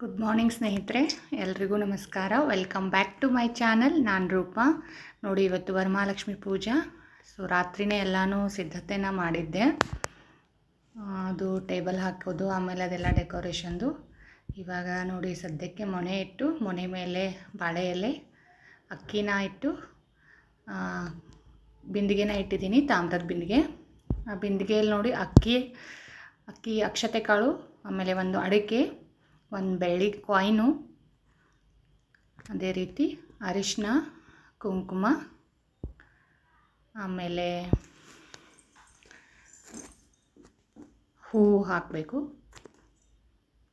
Good morning ಸ್ನೇಹಿತರೆ. ಎಲ್ರಿಗೂ ನಮಸ್ಕಾರ. Welcome back to my channel ನಾನು ರೂಪ. ನೋಡಿ, ಇವತ್ತು ವರಮಹಾಲಕ್ಷ್ಮಿ ಪೂಜಾ. ಸೊ ರಾತ್ರಿನೇ ಎಲ್ಲನೂ ಸಿದ್ಧತೆನ ಮಾಡಿದ್ದೆ. ಅದು ಟೇಬಲ್ ಹಾಕೋದು, ಆಮೇಲೆ ಅದೆಲ್ಲ ಡೆಕೋರೇಷನ್ದು. ಇವಾಗ ನೋಡಿ, ಸದ್ಯಕ್ಕೆ ಮೊನೆ ಇಟ್ಟು ಮೊನೆ ಮೇಲೆ ಬಾಳೆ ಎಲೆ, ಅಕ್ಕಿನ ಇಟ್ಟು ಬಿಂದಿಗೆನ ಇಟ್ಟಿದ್ದೀನಿ, ತಾಮ್ರದ ಬಿಂದಿಗೆ. ಆ ಬಿಂದಿಗೆಯಲ್ಲಿ ನೋಡಿ, ಅಕ್ಕಿ ಅಕ್ಕಿ ಅಕ್ಷತೆ ಕಾಳು, ಆಮೇಲೆ ಒಂದು ಅಡಿಕೆ ಒಂದು ಬೆಳ್ಳಿ ಕಾಯಿನು ಅದೇ ರೀತಿ ಅರಿಶಿನ ಕುಂಕುಮ, ಆಮೇಲೆ ಹೂವು ಹಾಕಬೇಕು.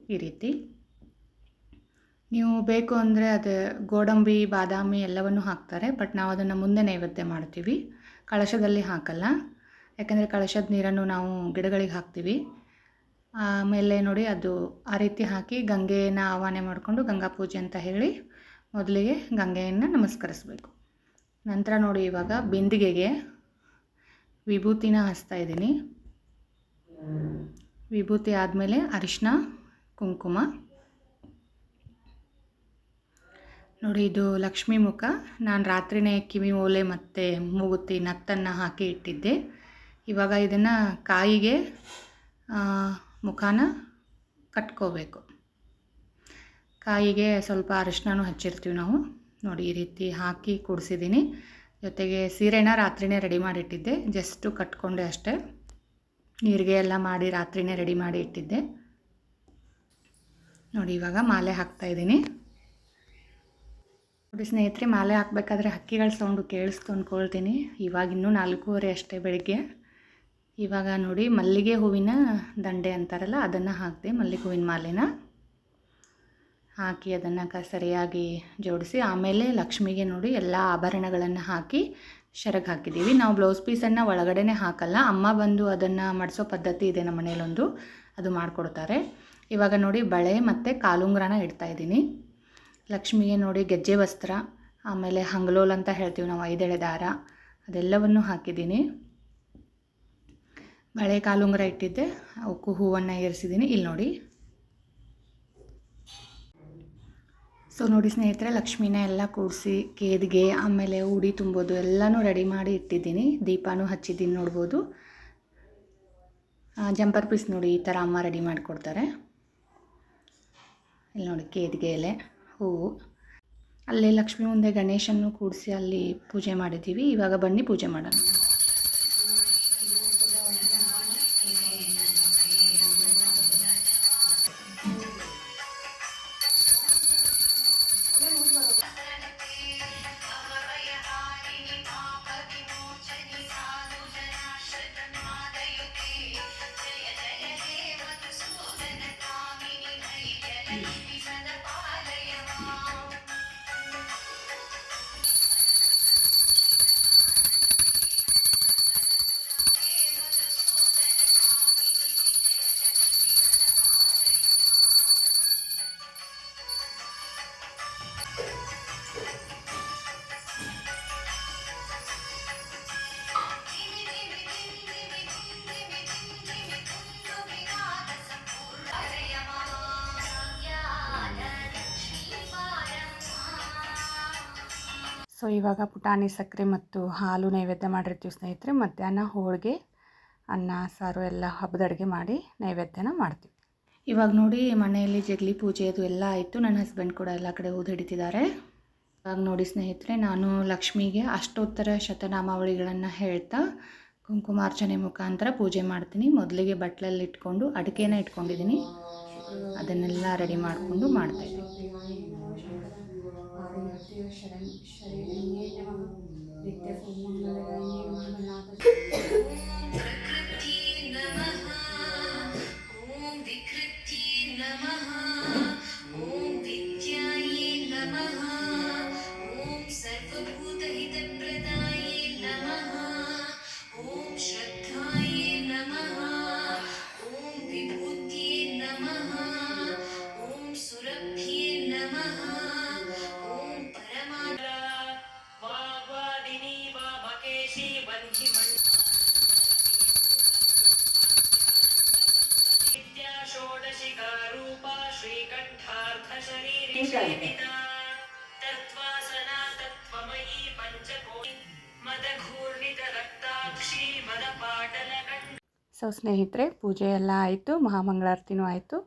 ಈ ರೀತಿ. ನೀವು ಬೇಕು ಅಂದರೆ ಅದು ಗೋಡಂಬಿ, ಬಾದಾಮಿ ಎಲ್ಲವನ್ನು ಹಾಕ್ತಾರೆ, ಬಟ್ ನಾವು ಅದನ್ನು ಮುಂದೆ ನೈವೇದ್ಯ ಮಾಡ್ತೀವಿ. ಕಳಶದಲ್ಲಿ ಹಾಕಲ್ಲ. ಯಾಕಂದರೆ ಕಳಶದ ನೀರನ್ನು ನಾವು ಗಿಡಗಳಿಗೆ ಹಾಕ್ತೀವಿ. ಆಮೇಲೆ ನೋಡಿ ಅದು ಆ ರೀತಿ ಹಾಕಿ ಗಂಗೆನ ಆವಾಹನೆ ಮಾಡಿಕೊಂಡು ಗಂಗಾ ಪೂಜೆ ಅಂತ ಹೇಳಿ ಮೊದಲಿಗೆ ಗಂಗೆಯನ್ನು ನಮಸ್ಕರಿಸಬೇಕು. ನಂತರ ನೋಡಿ ಇವಾಗ ಬಿಂದಿಗೆಗೆ ವಿಭೂತಿನ ಹಚ್ತಾ ಇದ್ದೀನಿ. ವಿಭೂತಿ ಆದಮೇಲೆ ಅರಿಶಿನ, ಕುಂಕುಮ. ನೋಡಿ ಇದು ಲಕ್ಷ್ಮೀ ಮುಖ. ನಾನು ರಾತ್ರಿನೇ ಕಿವಿ ಓಲೆ ಮತ್ತು ಮೂಗುತಿ ನತ್ತನ್ನು ಹಾಕಿ ಇಟ್ಟಿದ್ದೆ. ಇವಾಗ ಇದನ್ನು ಕಾಯಿಗೆ ಮುಖಾನ ಕಟ್ಕೋಬೇಕು. ಕಾಯಿಗೆ ಸ್ವಲ್ಪ ಅರಿಶಿನೂ ಹಚ್ಚಿರ್ತೀವಿ ನಾವು. ನೋಡಿ, ಈ ರೀತಿ ಹಾಕಿ ಕೂಡಿಸಿದ್ದೀನಿ. ಜೊತೆಗೆ ಸೀರೆನ ರಾತ್ರಿನೇ ರೆಡಿ ಮಾಡಿಟ್ಟಿದ್ದೆ. ಜಸ್ಟು ಕಟ್ಕೊಂಡೆ ಅಷ್ಟೇ. ನೀರಿಗೆ ಎಲ್ಲ ಮಾಡಿ ರಾತ್ರಿನೇ ರೆಡಿ ಮಾಡಿ ಇಟ್ಟಿದ್ದೆ. ನೋಡಿ, ಇವಾಗ ಮಾಲೆ ಹಾಕ್ತಾ ಇದ್ದೀನಿ. ನೋಡಿ ಸ್ನೇಹಿತರೆ, ಮಾಲೆ ಹಾಕಬೇಕಾದ್ರೆ ಹಕ್ಕಿಗಳ ಸೌಂಡು ಕೇಳಿಸ್ತು ಅಂದ್ಕೊಳ್ತೀನಿ ಇವಾಗಿನ್ನೂ ನಾಲ್ಕೂವರೆ ಅಷ್ಟೇ ಬೆಳಿಗ್ಗೆ. ಇವಾಗ ನೋಡಿ ಮಲ್ಲಿಗೆ ಹೂವಿನ ದಂಡೆ ಅಂತಾರಲ್ಲ, ಅದನ್ನು ಹಾಕಿದೆ ಮಲ್ಲಿಗೆ ಹೂವಿನ ಮಾಲೆನ ಹಾಕಿ ಅದನ್ನು ಕ ಸರಿಯಾಗಿ ಜೋಡಿಸಿ ಆಮೇಲೆ ಲಕ್ಷ್ಮಿಗೆ ನೋಡಿ ಎಲ್ಲ ಆಭರಣಗಳನ್ನು ಹಾಕಿ ಶರಗ್ ಹಾಕಿದ್ದೀವಿ. ನಾವು ಬ್ಲೌಸ್ ಪೀಸನ್ನು ಒಳಗಡೆನೇ ಹಾಕಲ್ಲ, ಅಮ್ಮ ಬಂದು ಅದನ್ನು ಮಾಡಿಸೋ ಪದ್ಧತಿ ಇದೆ ನಮ್ಮ ಮನೇಲೊಂದು ಅದು ಮಾಡಿಕೊಡ್ತಾರೆ. ಇವಾಗ ನೋಡಿ ಬಳೆ ಮತ್ತು ಕಾಲುಂಗ್ರನ ಇಡ್ತಾ ಇದ್ದೀನಿ. ಲಕ್ಷ್ಮಿಗೆ ನೋಡಿ ಗೆಜ್ಜೆ ವಸ್ತ್ರ, ಆಮೇಲೆ ಹಂಗ್ಲೋಲ್ ಅಂತ ಹೇಳ್ತೀವಿ ನಾವು, ಐದೆಳೆ ದಾರ, ಅದೆಲ್ಲವನ್ನು ಹಾಕಿದ್ದೀನಿ. ಬಳೆ ಕಾಲುಂಗುರ ಇಟ್ಟಿದ್ದೆ. ಅವಕ್ಕೂ ಹೂವನ್ನು ಏರಿಸಿದ್ದೀನಿ ಇಲ್ಲಿ ನೋಡಿ. ಸೊ ನೋಡಿ ಸ್ನೇಹಿತರೆ, ಲಕ್ಷ್ಮೀನ ಎಲ್ಲ ಕೂಡಿಸಿ ಕೇದಿಗೆ, ಆಮೇಲೆ ಉಡಿ ತುಂಬೋದು, ಎಲ್ಲನೂ ರೆಡಿ ಮಾಡಿ ಇಟ್ಟಿದ್ದೀನಿ. ದೀಪನೂ ಹಚ್ಚಿದ್ದೀನಿ ನೋಡ್ಬೋದು. ಜಂಪರ್ ಪೀಸ್ ನೋಡಿ ಈ ಥರ ಅಮ್ಮ ರೆಡಿ ಮಾಡಿಕೊಡ್ತಾರೆ. ಇಲ್ಲಿ ನೋಡಿ ಕೇದಿಗೆ ಎಲೆ ಹೂವು ಅಲ್ಲೇ ಲಕ್ಷ್ಮಿ ಮುಂದೆ ಗಣೇಶನ್ನು ಕೂಡಿಸಿ ಅಲ್ಲಿ ಪೂಜೆ ಮಾಡಿದ್ದೀವಿ. ಇವಾಗ ಬನ್ನಿ ಪೂಜೆ ಮಾಡೋಣ. ಸೊ ಇವಾಗ ಪುಟಾಣಿ ಸಕ್ಕರೆ ಮತ್ತು ಹಾಲು ನೈವೇದ್ಯ ಮಾಡಿರ್ತೀವಿ ಸ್ನೇಹಿತರೆ, ಮಧ್ಯಾಹ್ನ ಹೋಳಿಗೆ, ಅನ್ನ, ಸಾರು ಎಲ್ಲ ಹಬ್ಬದ ಅಡುಗೆ ಮಾಡಿ ನೈವೇದ್ಯನ ಮಾಡ್ತೀವಿ. ಇವಾಗ ನೋಡಿ ಮನೆಯಲ್ಲಿ ಜಗಲಿ ಪೂಜೆ ಅದು ಎಲ್ಲ ಆಯಿತು, ನನ್ನ ಹಸ್ಬೆಂಡ್ ಕೂಡ ಎಲ್ಲ ಕಡೆ ಊದು ಹಿಡಿತಿದ್ದಾರೆ. ಇವಾಗ ನೋಡಿ ಸ್ನೇಹಿತರೆ, ನಾನು ಲಕ್ಷ್ಮಿಗೆ ಅಷ್ಟೋತ್ತರ ಶತನಾಮಾವಳಿಗಳನ್ನು ಹೇಳ್ತಾ ಕುಂಕುಮಾರ್ಚನೆ ಮುಖಾಂತರ ಪೂಜೆ ಮಾಡ್ತೀನಿ. ಮೊದಲಿಗೆ ಬಟ್ಲಲ್ಲಿ ಇಟ್ಕೊಂಡು ಅಡಿಕೆನ ಇಟ್ಕೊಂಡಿದ್ದೀನಿ. ಅದನ್ನೆಲ್ಲ ರೆಡಿ ಮಾಡಿಕೊಂಡು ಮಾಡ್ತಾಯಿದ್ದೀನಿ ദൈവത്തിയോ ശരൺ ശരീരം നിത്യസമ്മതകാരിയുമല്ലാത്ത ಸೊ ಸ್ನೇಹಿತರೆ ಪೂಜೆ ಎಲ್ಲ ಆಯಿತು, ಮಹಾಮಂಗಳಾರತಿನೂ ಆಯಿತು.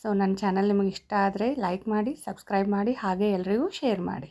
ಸೊ ನನ್ನ ಚಾನಲ್ ನಿಮಗೆ ಇಷ್ಟ ಆದರೆ ಲೈಕ್ ಮಾಡಿ ಸಬ್ಸ್ಕ್ರೈಬ್ ಮಾಡಿ, ಹಾಗೆ ಎಲ್ರಿಗೂ ಶೇರ್ ಮಾಡಿ.